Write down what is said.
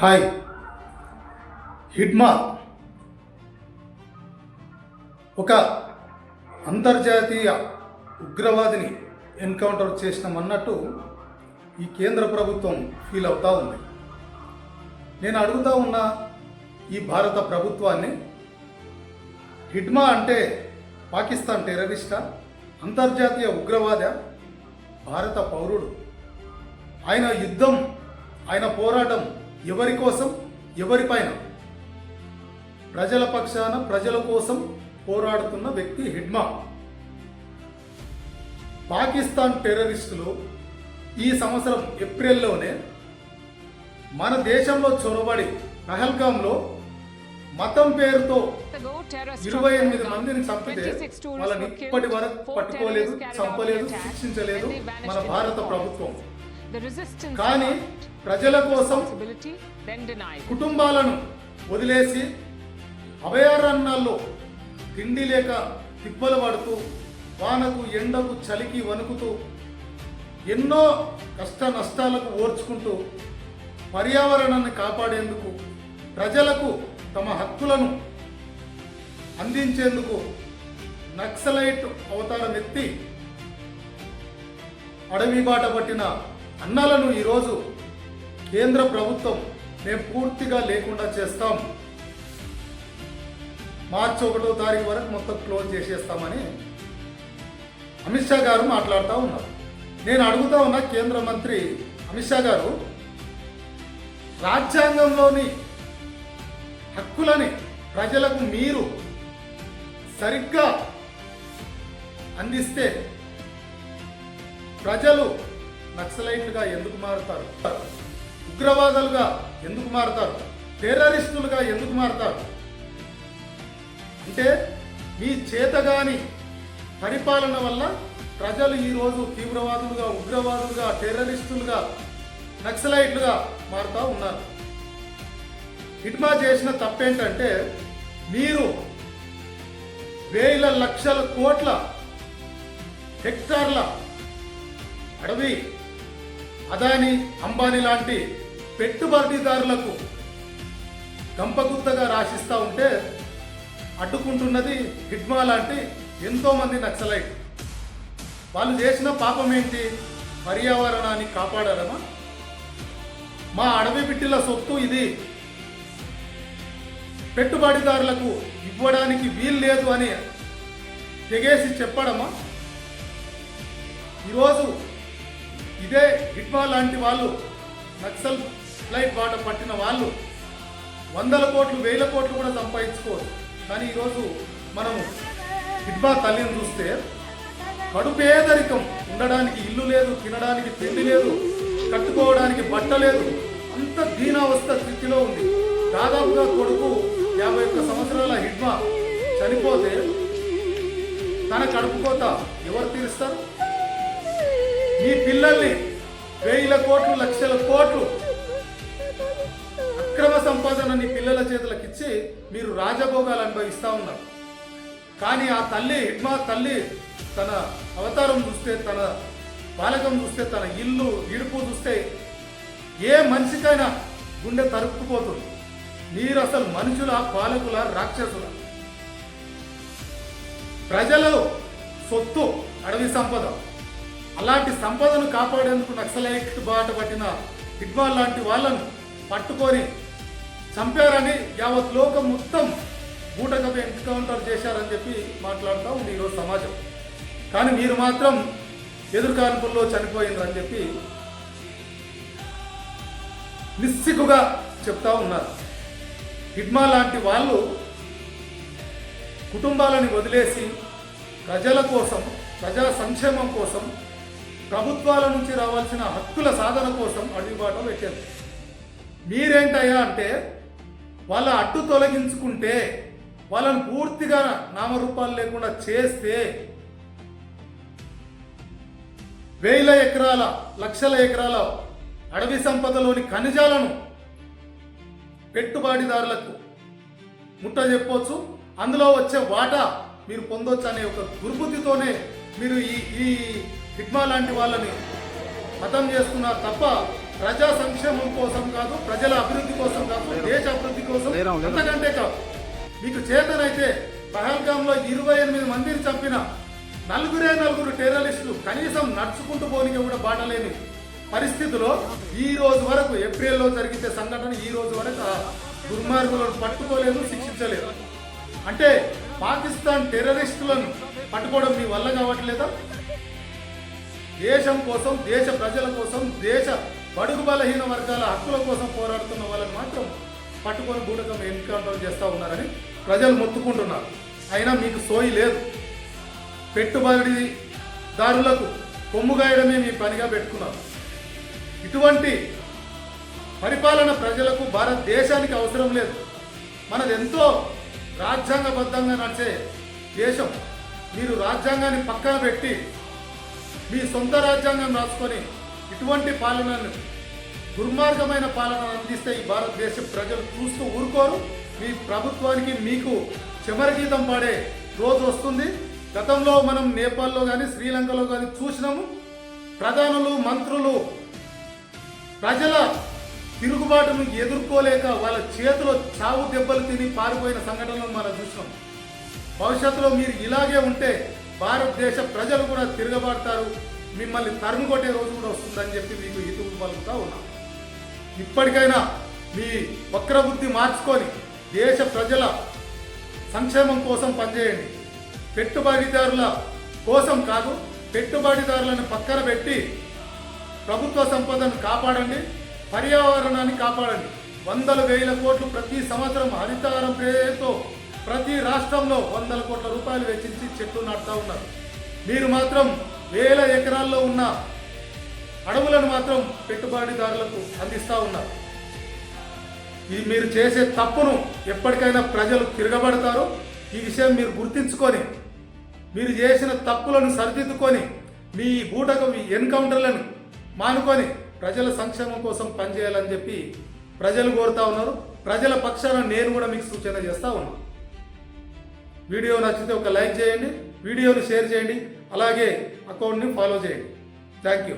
Hi. Hidma ఒక అంతర్జాతీయ ఉగ్రవాదిని encounter చేసినామన్నట్టు ఈ కేంద్ర ప్రభుత్వం ఫీల్ అవుతూ ఉంది. నేను అడుగుతా ఉన్న ఈ భారత ప్రభుత్వాన్ని హిడ్మా అంటే పాకిస్తాన్ టెర్రరిస్టా అంతర్జాతీయ ఉగ్రవాద? భారత పౌరుడు. ఆయన యుద్ధం ఆయన పోరాటం ఎవరి కోసం? ఎవరిపైన ప్రజల పక్షాన ప్రజల కోసం పోరాడుతున్న వ్యక్తి హిడ్మా. పాకిస్తాన్ టెర్రరిస్టులు ఈ సంవత్సరం ఏప్రిల్లోనే మన దేశంలో చొరబడి పహల్గాంలో మతం పేరుతో ఇరవై ఎనిమిది మందిని చంపితే వాళ్ళని ఇప్పటి వరకు పట్టుకోలేదు చంపలేదు శిక్షించలేదు మన భారత ప్రభుత్వం. కానీ ప్రజల కోసం కుటుంబాలను వదిలేసి అభయారణ్యాల్లో తిండి లేక తిప్పలు పడుతూ వానకు ఎండకు చలికి వణుకుతూ ఎన్నో కష్ట నష్టాలకు ఓర్చుకుంటూ పర్యావరణాన్ని కాపాడేందుకు ప్రజలకు తమ హక్కులను అందించేందుకు నక్సలైట్ అవతారం ఎత్తి అడవి బాట పట్టిన అన్నలను ఈరోజు కేంద్ర ప్రభుత్వం మేము పూర్తిగా లేకుండా చేస్తాం. మార్చి ఒకటో తారీఖు వరకు మొత్తం క్లోజ్ చేసేస్తామని అమిత్ షా గారు మాట్లాడుతూ ఉన్నారు. నేను అడుగుతా ఉన్న కేంద్ర మంత్రి అమిత్ షా గారు రాజ్యాంగంలోని హక్కులని ప్రజలకు మీరు సరిగ్గా అందిస్తే ప్రజలు నక్సలైట్లుగా ఎందుకు మారుతారు? ఉగ్రవాదులుగా ఎందుకు మారుతారు? టెర్రరిస్టులుగా ఎందుకు మారుతారు? అంటే మీ చేతగాని పరిపాలన వల్ల ప్రజలు ఈరోజు తీవ్రవాదులుగా ఉగ్రవాదులుగా టెర్రరిస్టులుగా నక్సలైట్లుగా మారుతూ ఉన్నారు. హిట్మా చేసిన తప్పేంటంటే మీరు వేల లక్షల కోట్ల హెక్టార్ల అడవి అదాని అంబానీ లాంటి పెట్టుబడిదారులకు గంపగుత్తగా రాసిస్తూ ఉంటే అడ్డుకుంటున్నది హిడ్మా లాంటి ఎంతోమంది నక్సలైట్. వాళ్ళు చేసిన పాపం ఏంటి పర్యావరణాన్ని కాపాడడమా మా అడవి బిడ్డల సొత్తు ఇది. పెట్టుబడిదారులకు ఇవ్వడానికి వీలు లేదు అని తెగేసి చెప్పడమా? ఈరోజు ఇదే హిట్మా లాంటి వాళ్ళు నక్సల్ లైట్ బాట పట్టిన వాళ్ళు వందల కోట్లు వేల కోట్లు కూడా సంపాదించుకోవచ్చు కానీ ఈరోజు మనము హిట్మా తల్లిని చూస్తే కడుపేదరికం ఉండడానికి ఇల్లు లేదు తినడానికి తిండి లేదు కట్టుకోవడానికి బట్ట లేదు. అంత దీనావస్థ స్థితిలో ఉంది. దాదాపుగా కొడుకు యాభై ఒక్క సంవత్సరాల హిడ్మా చనిపోతే తన కడుపు కోత ఎవరు తీరుస్తారు? మీ పిల్లల్ని వేల కోట్లు లక్షల కోట్లు అక్రమ సంపాదన నీ పిల్లల చేతులకు ఇచ్చి మీరు రాజభోగాలు అనుభవిస్తూ ఉన్నారు. కానీ ఆ తల్లి హిడ్మా తల్లి తన అవతారం చూస్తే తన బాలకం చూస్తే తన ఇల్లు ఇడుపు చూస్తే ఏ మనిషికైనా గుండె తరుక్కుపోతుంది. మీరు అసలు మనుషుల పాలకుల రాక్షసుల? ప్రజలు సొత్తు అడవి సంపద. అలాంటి సంపదను కాపాడేందుకు నక్సలైట్ బాట పట్టిన ఇక్బాల్ లాంటి వాళ్ళను పట్టుకొని చంపారని యావత్ లోకం మొత్తం బూటకం ఎన్కౌంటర్ చేశారని చెప్పి మాట్లాడుతూ ఉంది ఈరోజు సమాజం. కానీ మీరు మాత్రం ఎదురు కాన్పుల్లో చనిపోయిందని చెప్పి నిస్సిగ్గుగా చెప్తా ఉన్నారు. హిడ్మా లాంటి వాళ్ళు కుటుంబాలని వదిలేసి ప్రజల కోసం ప్రజా సంక్షేమం కోసం ప్రభుత్వాల నుంచి రావాల్సిన హక్కుల సాధన కోసం అడుగుబాటు పెట్టారు. మీరేంటయ్యా అంటే వాళ్ళ అడ్డు తొలగించుకుంటే వాళ్ళని పూర్తిగా నామరూపాలు లేకుండా చేస్తే వేల ఎకరాల లక్షల ఎకరాల అడవి సంపదలోని ఖనిజాలను పెట్టుబడిదారులకు ముట్ట చెప్పవచ్చు అందులో వచ్చే వాటా మీరు పొందొచ్చు అనే ఒక దుర్బుద్ధితోనే మీరు ఈ ఈ హిడ్మా లాంటి వాళ్ళని మతం చేస్తున్నారు తప్ప ప్రజా సంక్షేమం కోసం కాదు ప్రజల అభివృద్ధి కోసం దేశ అభివృద్ధి కోసం. అంతకంటే కాదు. మీకు చేతనైతే పహల్గాంలో ఇరవై ఎనిమిది మందిని చంపిన నలుగురే నలుగురు టెర్రరిస్టులు కనీసం నడుచుకుంటూ పోనీకి కూడా బాటలేని పరిస్థితిలో ఈ రోజు వరకు ఏప్రిల్లో జరిగితే సంఘటన ఈ రోజు వరకు దుర్మార్గులను పట్టుకోలేదు శిక్షించలేదు. అంటే పాకిస్తాన్ టెర్రరిస్టులను పట్టుకోవడం మీ వల్ల కావట్లేదా? దేశం కోసం దేశ ప్రజల కోసం దేశ బడుగు బలహీన వర్గాల హక్కుల కోసం పోరాడుతున్న వాళ్ళని మాత్రం పట్టుకొని బూటకం ఎన్కౌంటర్ చేస్తూ ఉన్నారని ప్రజలు మొత్తుకుంటున్నారు. అయినా మీకు సోయి లేదు. పెట్టుబడి దారులకు కొమ్ముగాయడమే మీ పనిగా పెట్టుకున్నారు. ఇటువంటి పరిపాలన ప్రజలకు భారతదేశానికి అవసరం లేదు. మనది ఎంతో రాజ్యాంగబద్ధంగా నడిచే దేశం. మీరు రాజ్యాంగాన్ని పక్కన పెట్టి మీ సొంత రాజ్యాంగం రాసుకొని ఇటువంటి పాలనను దుర్మార్గమైన పాలన అందిస్తే ఈ భారతదేశ ప్రజలు చూస్తూ ఊరుకోరు. మీ ప్రభుత్వానికి మీకు చెమరగీతం పాడే రోజు వస్తుంది. గతంలో మనం నేపాల్లో కానీ శ్రీలంకలో కానీ చూసినాము. ప్రధానులు మంత్రులు ప్రజల తిరుగుబాటును ఎదుర్కోలేక వాళ్ళ చేతిలో చావు దెబ్బలు తిని పారిపోయిన సంఘటనలు మనం చూసినాం. భవిష్యత్తులో మీరు ఇలాగే ఉంటే భారతదేశ ప్రజలు కూడా తిరగబడతారు. మిమ్మల్ని తరుము కొట్టే రోజు కూడా వస్తుందని చెప్పి మీకు హితువు పలుకుతా ఉన్నాం. ఇప్పటికైనా మీ వక్రబుద్ధి మార్చుకొని దేశ ప్రజల సంక్షేమం కోసం పనిచేయండి. పెట్టుబడిదారుల కోసం కాదు పెట్టుబడిదారులను పక్కన పెట్టి ప్రభుత్వ సంపదను కాపాడండి. పర్యావరణాన్ని కాపాడండి. వందల వేల కోట్లు ప్రతి సంవత్సరం హరితహారం పేరుతో ప్రతి రాష్ట్రంలో వందల కోట్ల రూపాయలు వెచ్చించి చెట్లు నాటుతా ఉన్నారు. మీరు మాత్రం వేల ఎకరాల్లో ఉన్న అడవులను మాత్రం పెట్టుబడిదారులకు అందిస్తూ ఉన్నారు. ఇది మీరు చేసే తప్పును ఎప్పటికైనా ప్రజలు తిరగబడతారు. ఈ విషయం మీరు గుర్తించుకొని మీరు చేసిన తప్పులను సరిదిద్దుకొని మీ బూటకు మీ ఎన్కౌంటర్లను మానుకొని ప్రజల సంక్షేమం కోసం పనిచేయాలని చెప్పి ప్రజలు కోరుతా ఉన్నారు. ప్రజల పక్షాన నేను కూడా మీకు సూచన చేస్తా ఉన్నాను వీడియో నచ్చితే ఒక లైక్ చేయండి వీడియోని షేర్ చేయండి అలాగే అకౌంట్ని ఫాలో చేయండి. Thank you.